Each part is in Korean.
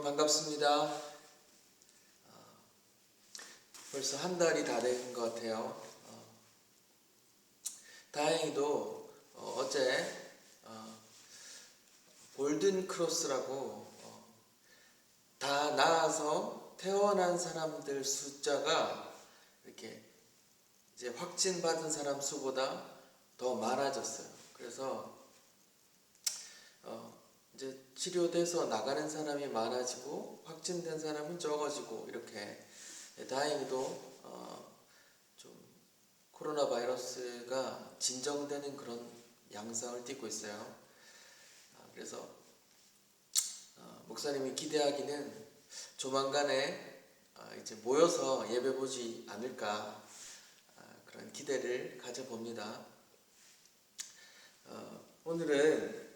여러분 반갑습니다. 어, 벌써 한 달이 다 된 것 같아요. 어, 다행히도 어, 제 골든 크로스라고 어, 다 나아서 퇴원한 사람들 숫자가 이렇게 이제 확진 받은 사람 수보다 더 많아졌어요. 그래서 어, 이제 치료돼서 나가는 사람이 많아지고 확진된 사람은 적어지고 이렇게 예, 다행히도 어, 좀 코로나 바이러스가 진정되는 그런 양상을 띠고 있어요. 아, 그래서 어, 목사님이 기대하기는 조만간에 아, 이제 모여서 예배 보지 않을까 아, 그런 기대를 가져봅니다. 어, 오늘은 어,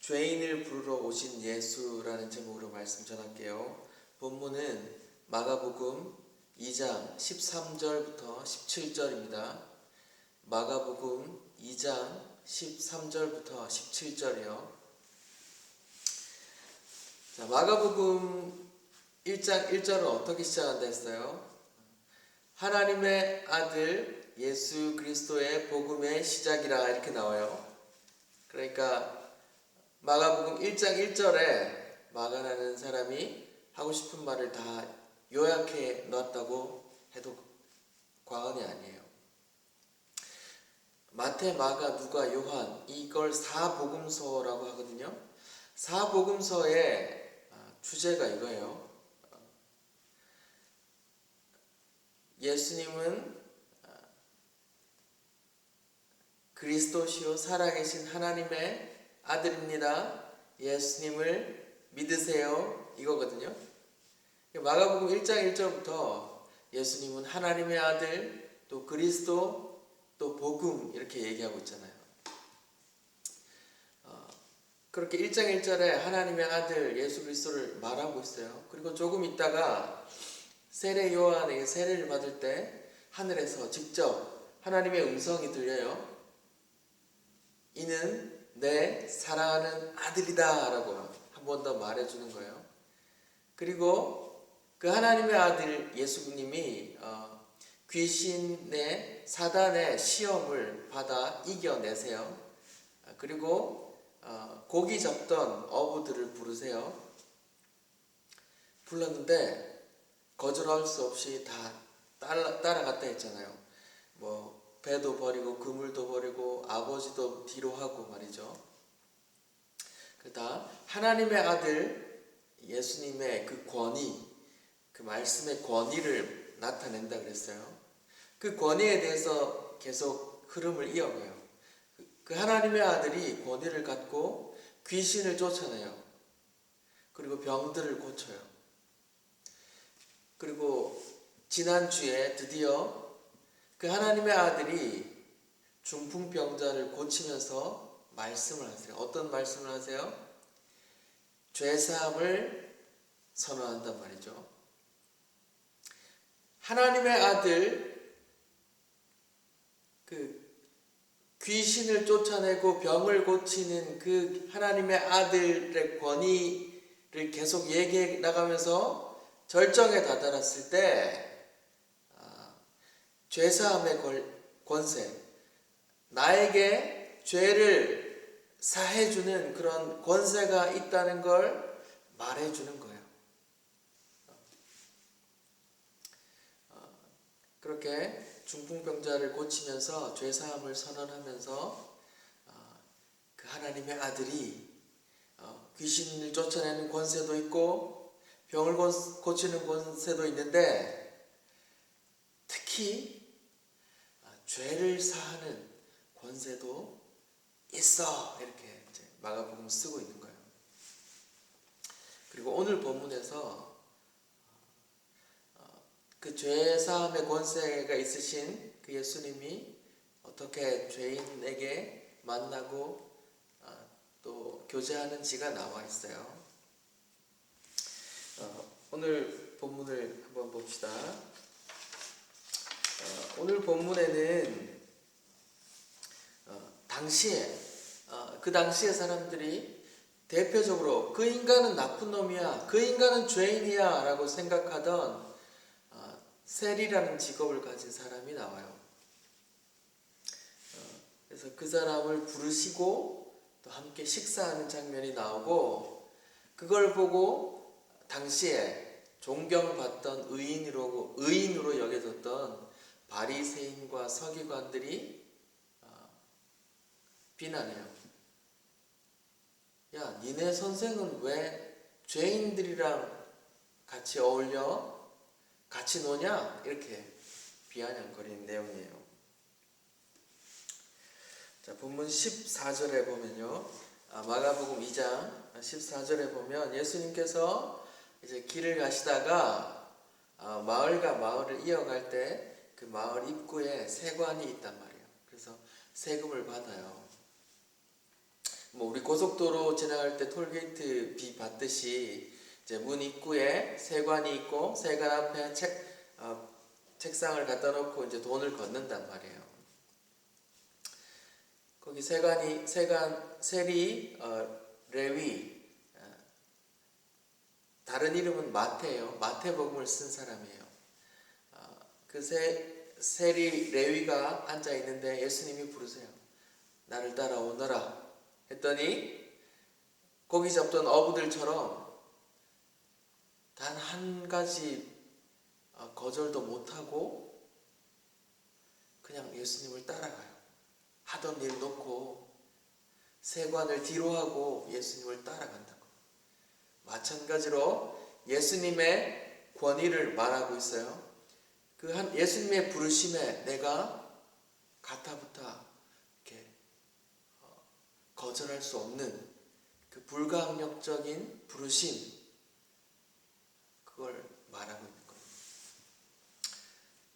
죄인을 부르러 오신 예수라는 제목으로 말씀 전할게요. 본문은 마가복음 2장 13절부터 17절입니다. 마가복음 2장 13절부터 17절이요. 자, 마가복음 1장 1절은 어떻게 시작한다 했어요? 하나님의 아들 예수 그리스도의 복음의 시작이라 이렇게 나와요. 그러니까 마가복음 1장 1절에 마가라는 사람이 하고 싶은 말을 다 요약해 놨다고 해도 과언이 아니에요. 마태, 마가, 누가, 요한 이걸 사복음서라고 하거든요. 사복음서의 아, 주제가 이거예요. 예수님은 아, 그리스도시요 살아계신 하나님의 아들입니다. 예수님을 믿으세요. 이거거든요. 마가복음 1장 1절부터 예수님은 하나님의 아들, 또 그리스도, 또 복음 이렇게 얘기하고 있잖아요. 어, 그렇게 1장 1절에 하나님의 아들 예수 그리스도를 말하고 있어요. 그리고 조금 있다가 세례 요한에게 세례를 받을 때 하늘에서 직접 하나님의 음성이 들려요. 이는 내 사랑하는 아들이다 라고 한 번 더 말해주는 거예요. 그리고 그 하나님의 아들 예수님이 어, 귀신의 사단의 시험을 받아 이겨내세요. 그리고 어, 고기 잡던 어부들을 부르세요. 불렀는데 거절할 수 없이 다 따라, 따라갔다 했잖아요. 뭐 배도 버리고 그물도 버리고 아버지도 뒤로 하고 말이죠. 그다 하나님의 아들 예수님의 그 권위, 그 말씀의 권위를 나타낸다 그랬어요. 그 권위에 대해서 계속 흐름을 이어가요. 그 하나님의 아들이 권위를 갖고 귀신을 쫓아내요. 그리고 병들을 고쳐요. 그리고 지난주에 드디어 그 하나님의 아들이 중풍병자를 고치면서 말씀을 하세요. 어떤 말씀을 하세요? 죄사함을 선언한단 말이죠. 하나님의 아들 그 귀신을 쫓아내고 병을 고치는 그 하나님의 아들의 권위를 계속 얘기해 나가면서 절정에 다다랐을 때 아, 죄사함의 권세 나에게 죄를 사해주는 그런 권세가 있다는 걸 말해주는 거예요. 어, 그렇게 중풍병자를 고치면서 죄사함을 선언하면서 어, 그 하나님의 아들이 어, 귀신을 쫓아내는 권세도 있고 병을 고치는 권세도 있는데 특히 죄를 사하는 권세도 있어 이렇게 이제 마가복음 쓰고 있는 거예요. 그리고 오늘 본문에서 어, 그 죄 사함의 권세가 있으신 그 예수님이 어떻게 죄인에게 만나고 어, 또 교제하는지가 나와 있어요. 어, 오늘 본문을 한번 봅시다. 오늘 본문에는 당시에 어, 그 당시의 사람들이 대표적으로 그 인간은 나쁜 놈이야, 그 인간은 죄인이야라고 생각하던 어, 셀이라는 직업을 가진 사람이 나와요. 어, 그래서 그 사람을 부르시고 또 함께 식사하는 장면이 나오고 그걸 보고 당시에 존경받던 의인으로 의인으로 여겨졌던 바리새인과 서기관들이 어, 비난해요. 야, 니네 선생은 왜 죄인들이랑 같이 어울려? 같이 노냐? 이렇게 비아냥거리는 내용이에요. 자, 본문 14절에 보면요. 아, 마가복음 2장 14절에 보면 예수님께서 이제 길을 가시다가 아, 마을과 마을을 이어갈 때 그 마을 입구에 세관이 있단 말이에요. 그래서 세금을 받아요. 뭐 우리 고속도로 지나갈 때 톨게이트 비 받듯이 이제 문 입구에 세관이 있고 세관 앞에 책 어, 책상을 갖다 놓고 이제 돈을 걷는단 말이에요. 거기 세관이 세관 세리 어, 레위 어, 다른 이름은 마태예요. 마태복음을 쓴 사람이에요. 어, 그 세, 세리 레위가 앉아 있는데 예수님이 부르세요. 나를 따라오너라. 했더니 고기 잡던 어부들처럼 단 한 가지 어, 거절도 못하고 그냥 예수님을 따라가요. 하던 일 놓고 세관을 뒤로 하고 예수님을 따라간다고. 마찬가지로 예수님의 권위를 말하고 있어요. 그 한 예수님의 부르심에 내가 가타부타 이렇게 어, 거절할 수 없는 그 불가항력적인 부르심 그걸 말하고 있는 거예요.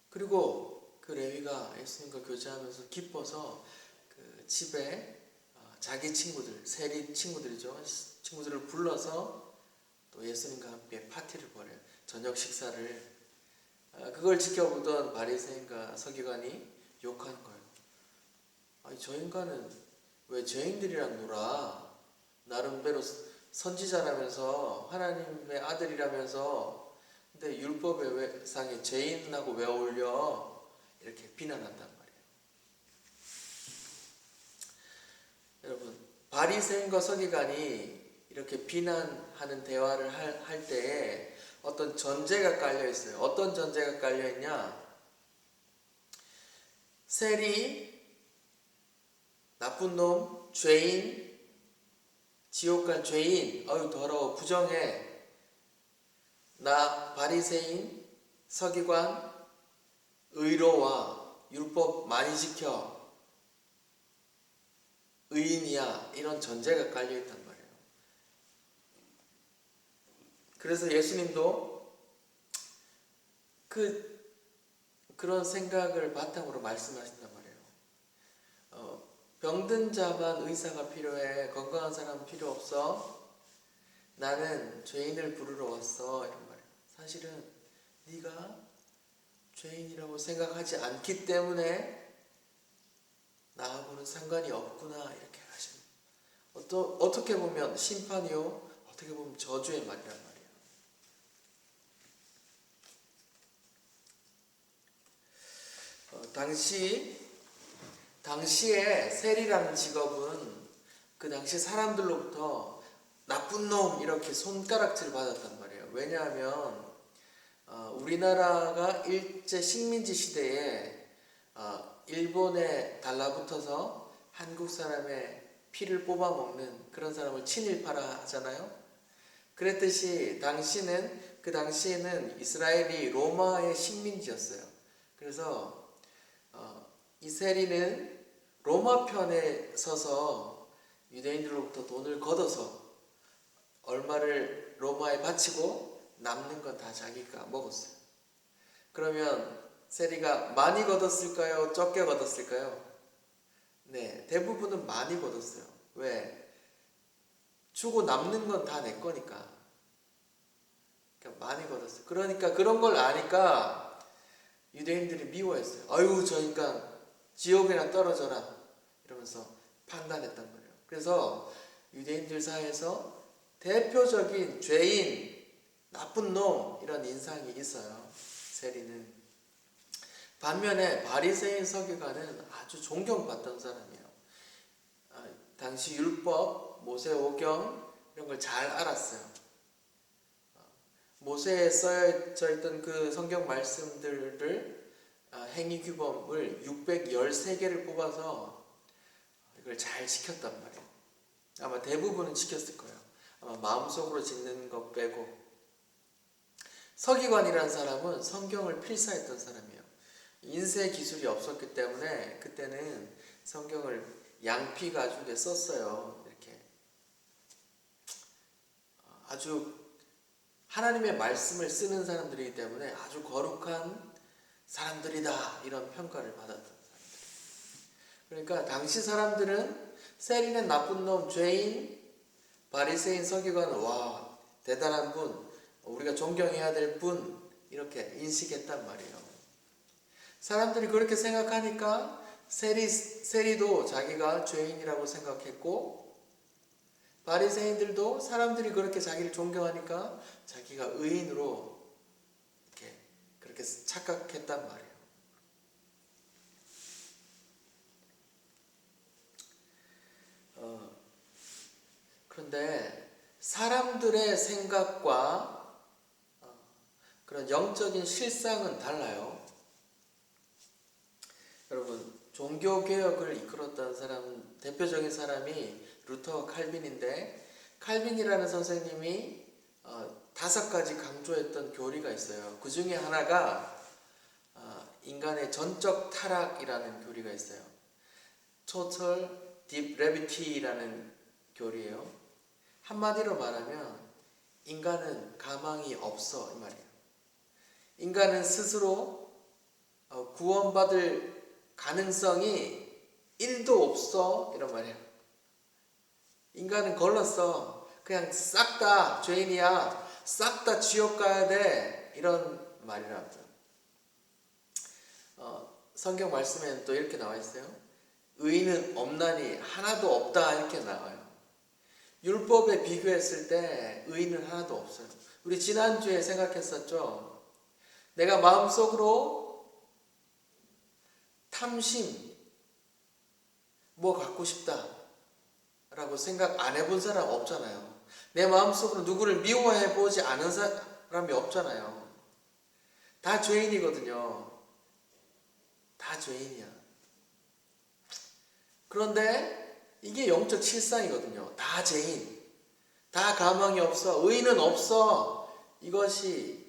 그리고 그 레위가 예수님과 교제하면서 기뻐서 그 집에 어, 자기 친구들 세리 친구들이죠 친구들을 불러서 또 예수님과 함께 파티를 벌여요. 저녁 식사를 아, 그걸 지켜보던 바리새인과 서기관이 욕하는 거예요. 아니 저 인간은 왜 죄인들이랑 놀아? 나름대로 선지자라면서 하나님의 아들이라면서 근데 율법의 왜- 상에 죄인하고 왜 어울려? 이렇게 비난한단 말이에요. 여러분 바리새인과 서기관이 이렇게 비난하는 대화를 할, 할 때에 어떤 전제가 깔려 있어요. 어떤 전제가 깔려 있냐? 셀이 나쁜 놈, 죄인, 지옥 갈 죄인, 어유 더러워 부정해. 나 바리새인, 서기관, 의로와 율법 많이 지켜. 의인이야. 이런 전제가 깔려 있단 말이에요. 그래서 예수님도 그 그런 생각을 바탕으로 말씀하신단 말이에요. 어, 병든 자만 의사가 필요해. 건강한 사람 필요 없어. 나는 죄인을 부르러 왔어. 이런 말이에요. 사실은 네가 죄인이라고 생각하지 않기 때문에 나하고는 상관이 없구나 이렇게 하십니다. 어떠, 어떻게 보면 심판이요, 어떻게 보면 저주의 말이란 말이에요. 어, 당시 당시에 셀이라는 직업은 그 당시 사람들로부터 나쁜 놈 이렇게 손가락질 받았단 말이에요. 왜냐하면 어, 우리나라가 일제 식민지 시대에 어, 일본에 달라붙어서 한국 사람의 피를 뽑아 먹는 그런 사람을 친일파라 하잖아요. 그랬듯이 당시는 그 당시에는 이스라엘이 로마의 식민지였어요. 그래서 어, 이세리는 로마 편에 서서 유대인들로부터 돈을 걷어서 얼마를 로마에 바치고 남는 건 다 자기가 먹었어요. 그러면 세리가 많이 걷었을까요? 적게 걷었을까요? 네, 대부분은 많이 걷었어요. 왜? 주고 남는 건 다 내 거니까. 그러니까 많이 걷었어요. 그러니까 그런 걸 아니까 유대인들이 미워했어요. 아유, 저 인간 지옥에나 떨어져라. 이러면서 판단했단 말이에요. 그래서 유대인들 사이에서 대표적인 죄인, 나쁜 놈 이런 인상이 있어요. 세리는 반면에 바리새인 서기관은 아주 존경받던 사람이에요. 아, 당시 율법, 모세 오경 이런 걸 잘 알았어요. 아, 모세에 써져 있던 그 성경 말씀들을 아, 행위 규범을 613개를 뽑아서 이걸 잘 지켰단 말이에요. 아마 대부분은 지켰을 거예요. 아마 마음속으로 짓는 것 빼고 서기관이라는 사람은 성경을 필사했던 사람이에요. 인쇄 기술이 없었기 때문에 그때는 성경을 양피 가죽에 썼어요. 이렇게 아주 하나님의 말씀을 쓰는 사람들이기 때문에 아주 거룩한 사람들이다 이런 평가를 받았던 사람들. 그러니까 당시 사람들은 세리는 나쁜 놈, 죄인, 바리새인 서기관은 와 대단한 분, 우리가 존경해야 될 분 이렇게 인식했단 말이에요. 사람들이 그렇게 생각하니까 세리 세리도 자기가 죄인이라고 생각했고 바리새인들도 사람들이 그렇게 자기를 존경하니까 자기가 의인으로 착각했단 말이에요. 어, 그런데 사람들의 생각과 어, 그런 영적인 실상은 달라요. 여러분 종교 개혁을 이끌었던 사람 대표적인 사람이 루터 칼빈인데 칼빈이라는 선생님이 어, 다섯 가지 강조했던 교리가 있어요. 그 중에 하나가 어, 인간의 전적 타락이라는 교리가 있어요. Total Deep Gravity라는 교리예요. 한마디로 말하면 인간은 가망이 없어 이 말이에요. 인간은 스스로 어, 구원받을 가능성이 1도 없어 이런 말이에요. 인간은 걸렀어. 그냥 싹 다 죄인이야. 싹 다 지옥 가야 돼. 이런 말이랍니다. 어, 성경 말씀에는 또 이렇게 나와 있어요. 의인은 없나니 하나도 없다 이렇게 나와요. 율법에 비교했을 때 의인은 하나도 없어요. 우리 지난주에 생각했었죠. 내가 마음속으로 탐심, 뭐 갖고 싶다. 라고 생각 안 해본 사람 없잖아요. 내 마음속으로 누구를 미워해 보지 않은 사람이 없잖아요. 다 죄인이거든요. 다 죄인이야. 그런데 이게 영적 실상이거든요. 다 죄인. 다 가망이 없어. 의인은 없어. 이것이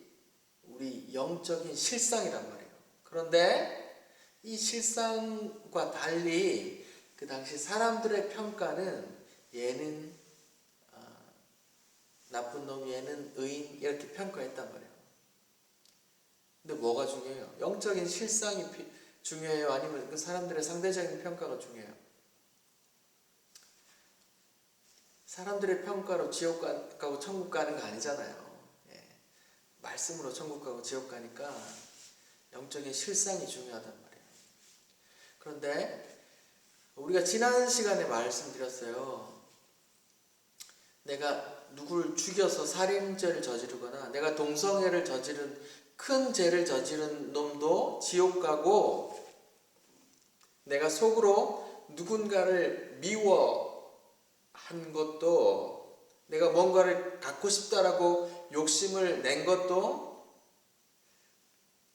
우리 영적인 실상이란 말이에요. 그런데 이 실상과 달리 그 당시 사람들의 평가는 얘는 아, 나쁜 놈, 얘는 의인 이렇게 평가했단 말이에요. 근데 뭐가 중요해요? 영적인 실상이 피, 중요해요? 아니면 그 사람들의 상대적인 평가가 중요해요? 사람들의 평가로 지옥 가고 천국 가는 거 아니잖아요. 예. 말씀으로 천국 가고 지옥 가니까 영적인 실상이 중요하단 말이에요. 그런데 우리가 지난 시간에 말씀드렸어요. 내가 누구를 죽여서 살인죄를 저지르거나 내가 동성애를 저지른 큰 죄를 저지른 놈도 지옥 가고 내가 속으로 누군가를 미워 한 것도 내가 뭔가를 갖고 싶다라고 욕심을 낸 것도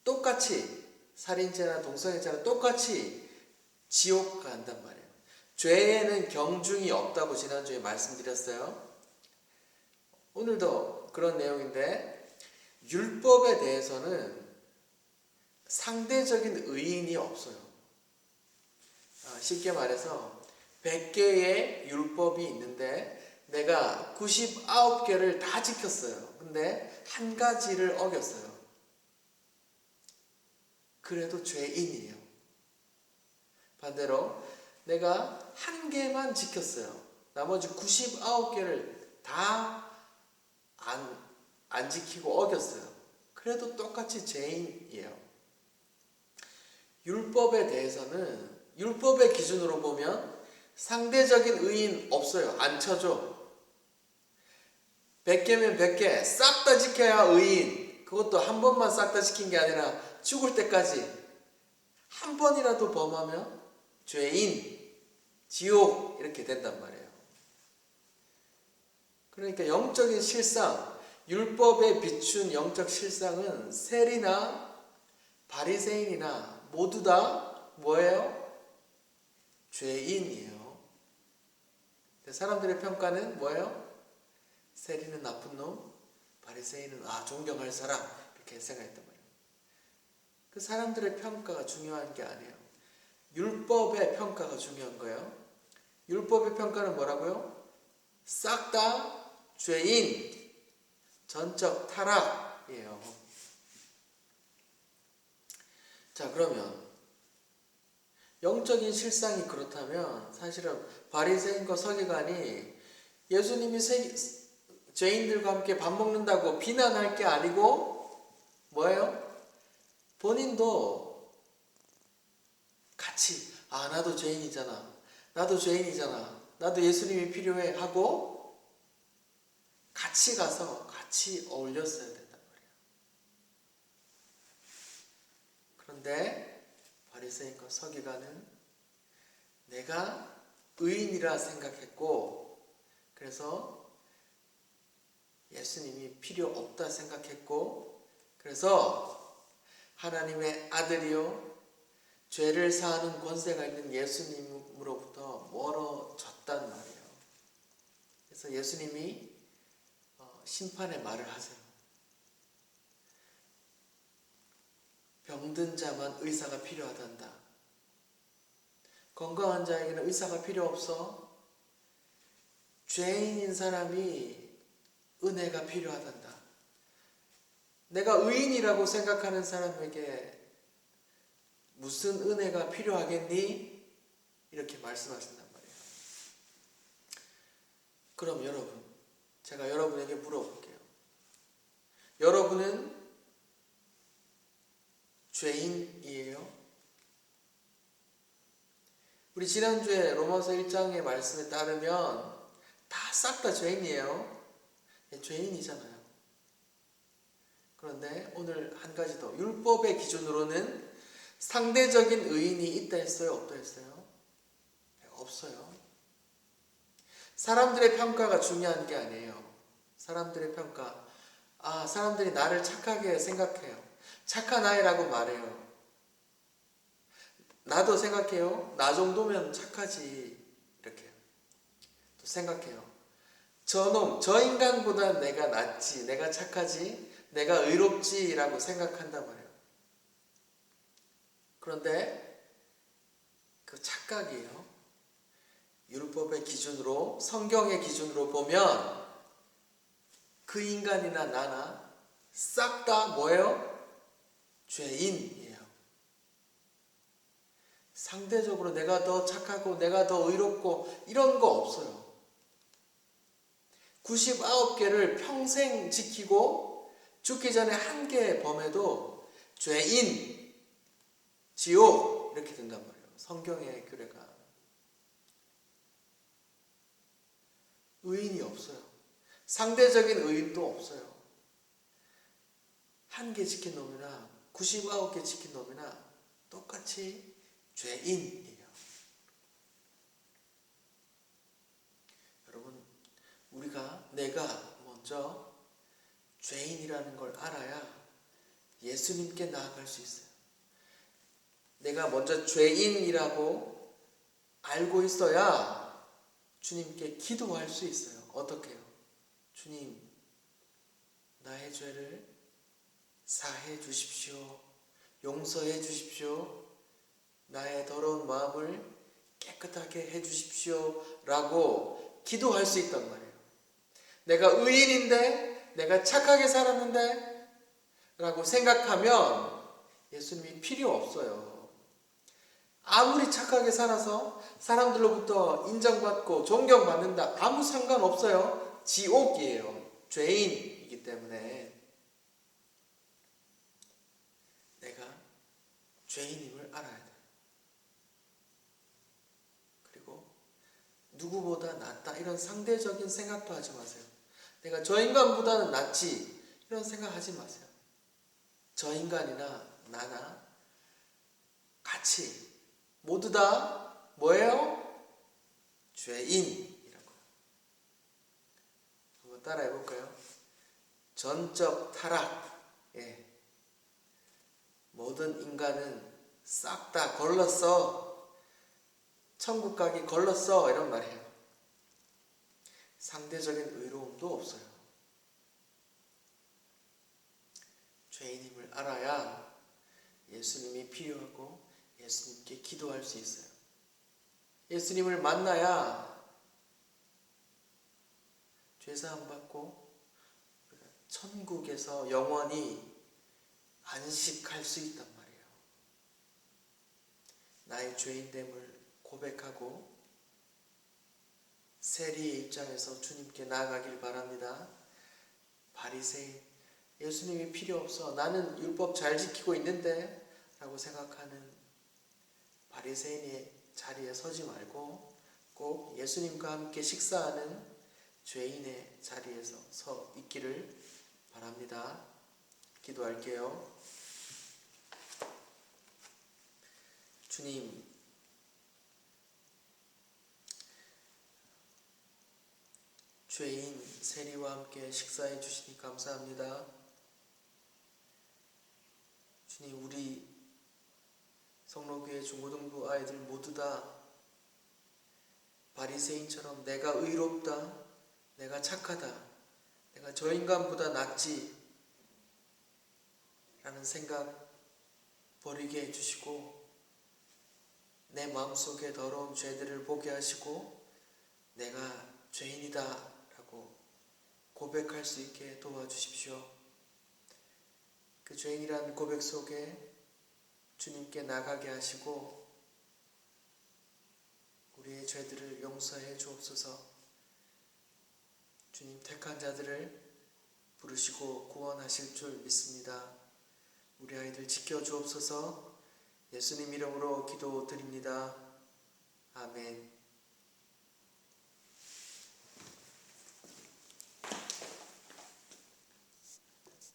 똑같이 살인죄나 동성애죄나 똑같이 지옥 간단 말이에요. 죄에는 경중이 없다고 지난주에 말씀드렸어요. 오늘도 그런 내용인데 율법에 대해서는 상대적인 의인이 없어요. 아, 쉽게 말해서 100개의 율법이 있는데 내가 99개를 다 지켰어요. 근데 한 가지를 어겼어요. 그래도 죄인이에요. 반대로 내가 한 개만 지켰어요. 나머지 99개를 다 안, 안 지키고 어겼어요. 그래도 똑같이 죄인이에요. 율법에 대해서는 율법의 기준으로 보면 상대적인 의인 없어요. 안 쳐줘. 100개면 100개 싹 다 지켜야 의인. 그것도 한 번만 싹 다 지킨 게 아니라 죽을 때까지 한 번이라도 범하면 죄인, 지옥 이렇게 된단 말이에요. 그러니까 영적인 실상, 율법에 비춘 영적 실상은 세리나 바리새인이나 모두 다 뭐예요? 죄인이에요. 사람들의 평가는 뭐예요? 세리는 나쁜 놈, 바리새인은 아 존경할 사람 이렇게 생각했단 말이에요. 그 사람들의 평가가 중요한 게 아니에요. 율법의 평가가 중요한 거예요. 율법의 평가는 뭐라고요? 싹 다 죄인, 전적 타락이에요. 자, 그러면 영적인 실상이 그렇다면 사실은 바리새인과 서기관이 예수님이 세, 죄인들과 함께 밥 먹는다고 비난할 게 아니고 뭐예요? 본인도 같이 아 나도 죄인이잖아. 나도 죄인이잖아. 나도 예수님이 필요해 하고 같이 가서 같이 어울렸어야 된단 말이야. 그런데 바리새인과 서기관은 내가 의인이라 생각했고 그래서 예수님이 필요 없다 생각했고 그래서 하나님의 아들이요 죄를 사하는 권세가 있는 예수님으로부터 멀어졌단 말이에요. 그래서 예수님이 어, 심판의 말을 하세요. 병든 자만 의사가 필요하단다. 건강한 자에게는 의사가 필요 없어. 죄인인 사람이 은혜가 필요하단다. 내가 의인이라고 생각하는 사람에게 무슨 은혜가 필요하겠니? 이렇게 말씀하신단 말이에요. 그럼 여러분, 제가 여러분에게 물어볼게요. 여러분은 죄인이에요? 우리 지난주에 로마서 1장의 말씀에 따르면 다싹다 죄인이에요. 네, 죄인이잖아요. 그런데 오늘 한 가지 더 율법의 기준으로는 상대적인 의인이 있다 했어요? 없다 했어요? 네, 없어요. 사람들의 평가가 중요한 게 아니에요. 사람들의 평가. 아, 사람들이 나를 착하게 생각해요. 착한 아이라고 말해요. 나도 생각해요. 나 정도면 착하지. 이렇게. 또 생각해요. 저놈, 저 인간보다 내가 낫지. 내가 착하지. 내가 의롭지라고 생각한단 말이에요. 그런데 그 착각이에요. 율법의 기준으로, 성경의 기준으로 보면 그 인간이나 나나 싹 다 뭐예요? 죄인이에요. 상대적으로 내가 더 착하고 내가 더 의롭고 이런 거 없어요. 99개를 평생 지키고 죽기 전에 한 개 범해도 죄인, 지옥 이렇게 된단 말이에요. 성경의 규례가. 의인이 없어요. 상대적인 의인도 없어요. 한 개 지킨 놈이나 99개 지킨 놈이나 똑같이 죄인이에요. 여러분, 우리가 내가 먼저 죄인이라는 걸 알아야 예수님께 나아갈 수 있어요. 내가 먼저 죄인이라고 알고 있어야 주님께 기도할 수 있어요. 어떻게요? 주님, 나의 죄를 사해 주십시오. 용서해 주십시오. 나의 더러운 마음을 깨끗하게 해 주십시오. 라고 기도할 수 있단 말이에요. 내가 의인인데, 내가 착하게 살았는데, 라고 생각하면 예수님이 필요 없어요. 아무리 착하게 살아서 사람들로부터 인정받고 존경받는다. 아무 상관없어요. 지옥이에요. 죄인이기 때문에. 내가 죄인임을 알아야 돼. 그리고 누구보다 낫다 이런 상대적인 생각도 하지 마세요. 내가 저 인간보다는 낫지 이런 생각 하지 마세요. 저 인간이나 나나 같이 모두 다 뭐예요? 죄인이라고. 한번 따라해 볼까요? 전적 타락. 예. 모든 인간은 싹 다 걸렀어. 천국 가기 걸렀어. 이런 말이에요. 상대적인 의로움도 없어요. 죄인임을 알아야 예수님이 필요하고 예수님께 기도할 수 있어요. 예수님을 만나야 죄사함 받고 천국에서 영원히 안식할 수 있단 말이에요. 나의 죄인됨을 고백하고 세리의 입장에서 주님께 나아가길 바랍니다. 바리새인 예수님이 필요 없어 나는 율법 잘 지키고 있는데 라고 생각하는 바리새인의 자리에 서지 말고 꼭 예수님과 함께 식사하는 죄인의 자리에서 서 있기를 바랍니다. 기도할게요. 주님, 죄인 세리와 함께 식사해 주시니 감사합니다. 주님, 우리 성로교회 중고등부 아이들 모두 다 바리새인처럼 내가 의롭다, 내가 착하다, 내가 저 인간보다 낫지 라는 생각 버리게 해주시고 내 마음속에 더러운 죄들을 보게 하시고 내가 죄인이다 라고 고백할 수 있게 도와주십시오. 그 죄인이라는 고백 속에 주님께 나가게 하시고 우리의 죄들을 용서해 주옵소서. 주님 택한 자들을 부르시고 구원하실 줄 믿습니다. 우리 아이들 지켜 주옵소서. 예수님 이름으로 기도드립니다. 아멘.